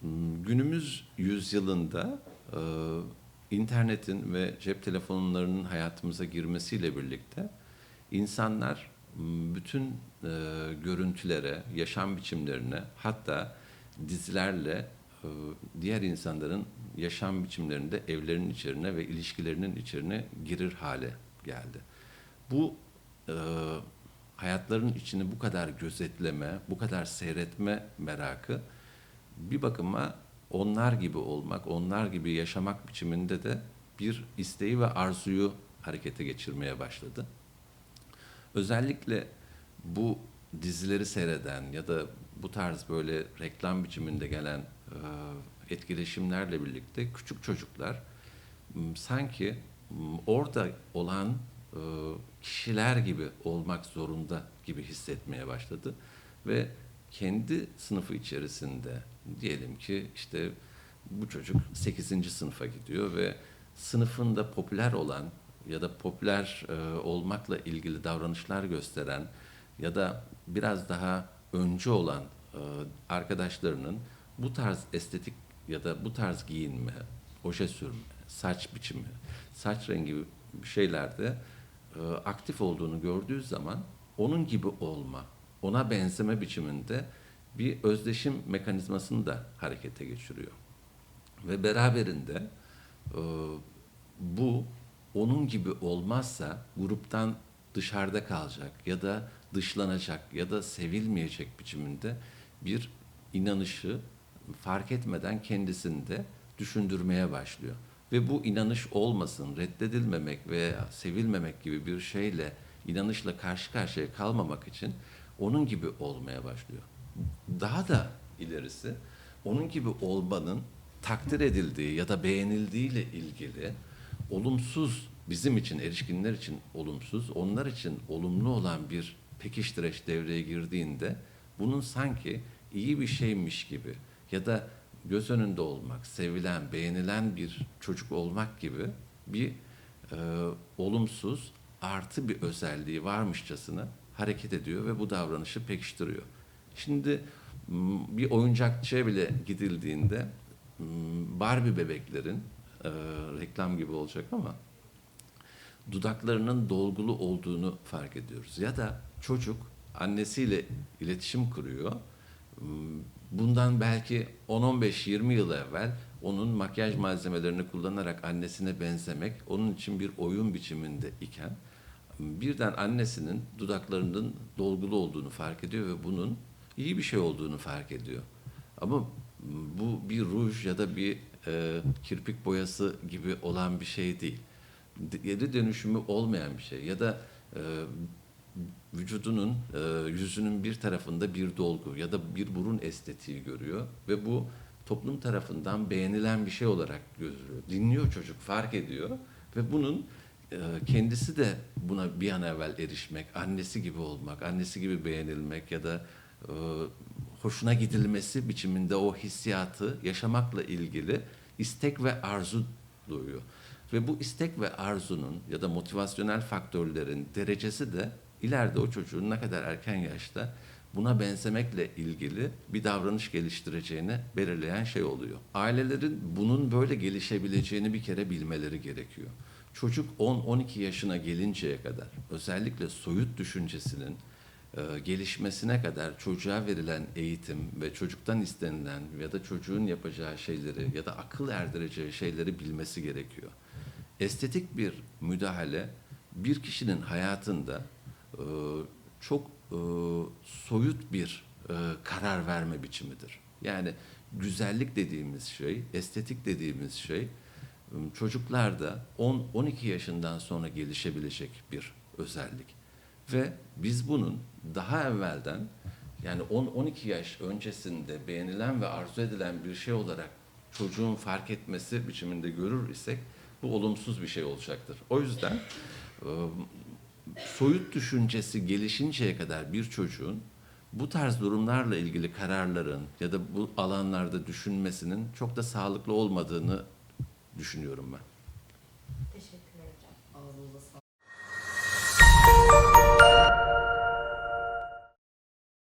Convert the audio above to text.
Hmm, Günümüz yüzyılında e, internetin ve cep telefonlarının hayatımıza girmesiyle birlikte insanlar bütün e, görüntülere, yaşam biçimlerine hatta dizilerle e, diğer insanların yaşam biçimlerinde evlerinin içerine ve ilişkilerinin içine girir hale geldi. Bu e, hayatların içini bu kadar gözetleme, bu kadar seyretme merakı bir bakıma onlar gibi olmak, onlar gibi yaşamak biçiminde de bir isteği ve arzuyu harekete geçirmeye başladı. Özellikle bu dizileri seyreden ya da bu tarz böyle reklam biçiminde gelen e, etkileşimlerle birlikte küçük çocuklar sanki orada olan e, kişiler gibi olmak zorunda gibi hissetmeye başladı ve kendi sınıfı içerisinde diyelim ki işte bu çocuk 8. sınıfa gidiyor ve sınıfında popüler olan ya da popüler e, olmakla ilgili davranışlar gösteren ya da biraz daha öncü olan e, arkadaşlarının bu tarz estetik ya da bu tarz giyinme, oje sürme, saç biçimi, saç rengi şeylerde e, aktif olduğunu gördüğü zaman onun gibi olma, ona benzeme biçiminde bir özdeşim mekanizmasını da harekete geçiriyor. Ve beraberinde e, bu onun gibi olmazsa gruptan dışarıda kalacak ya da dışlanacak ya da sevilmeyecek biçiminde bir inanışı fark etmeden kendisinde düşündürmeye başlıyor. Ve bu inanış olmasın, reddedilmemek veya sevilmemek gibi bir şeyle, inanışla karşı karşıya kalmamak için onun gibi olmaya başlıyor. Daha da ilerisi onun gibi olmanın takdir edildiği ya da beğenildiğiyle ilgili olumsuz bizim için erişkinler için olumsuz, onlar için olumlu olan bir pekiştireç devreye girdiğinde bunun sanki iyi bir şeymiş gibi ya da göz önünde olmak, sevilen, beğenilen bir çocuk olmak gibi bir e, olumsuz artı bir özelliği varmışçasına hareket ediyor ve bu davranışı pekiştiriyor. Şimdi bir oyuncakçıya bile gidildiğinde Barbie bebeklerin e, reklam gibi olacak ama dudaklarının dolgulu olduğunu fark ediyoruz. Ya da çocuk annesiyle iletişim kuruyor. Bundan belki 10-15-20 yıl evvel onun makyaj malzemelerini kullanarak annesine benzemek onun için bir oyun biçiminde iken birden annesinin dudaklarının dolgulu olduğunu fark ediyor ve bunun iyi bir şey olduğunu fark ediyor. Ama bu bir ruj ya da bir e, kirpik boyası gibi olan bir şey değil. Geri dönüşümü olmayan bir şey ya da e, vücudunun e, yüzünün bir tarafında bir dolgu ya da bir burun estetiği görüyor ve bu toplum tarafından beğenilen bir şey olarak görülüyor. Dinliyor çocuk, fark ediyor ve bunun kendisi de buna bir an evvel erişmek, annesi gibi olmak, annesi gibi beğenilmek ya da e, hoşuna gidilmesi biçiminde o hissiyatı yaşamakla ilgili istek ve arzu duyuyor. Ve bu istek ve arzunun ya da motivasyonel faktörlerin derecesi de ileride o çocuğun ne kadar erken yaşta buna benzemekle ilgili bir davranış geliştireceğini belirleyen şey oluyor. Ailelerin bunun böyle gelişebileceğini bir kere bilmeleri gerekiyor. Çocuk 10-12 yaşına gelinceye kadar özellikle soyut düşüncesinin e, gelişmesine kadar çocuğa verilen eğitim ve çocuktan istenilen ya da çocuğun yapacağı şeyleri ya da akıl erdireceği şeyleri bilmesi gerekiyor. Estetik bir müdahale bir kişinin hayatında e, çok e, soyut bir e, karar verme biçimidir. Yani güzellik dediğimiz şey, estetik dediğimiz şey çocuklarda 10-12 yaşından sonra gelişebilecek bir özellik. Ve biz bunun daha evvelden yani 10-12 yaş öncesinde beğenilen ve arzu edilen bir şey olarak çocuğun fark etmesi biçiminde görür isek bu olumsuz bir şey olacaktır. O yüzden soyut düşüncesi gelişinceye kadar bir çocuğun bu tarz durumlarla ilgili kararların ya da bu alanlarda düşünmesinin çok da sağlıklı olmadığını düşünüyorum ben. Teşekkürler hocam. Ağzınıza sağlık.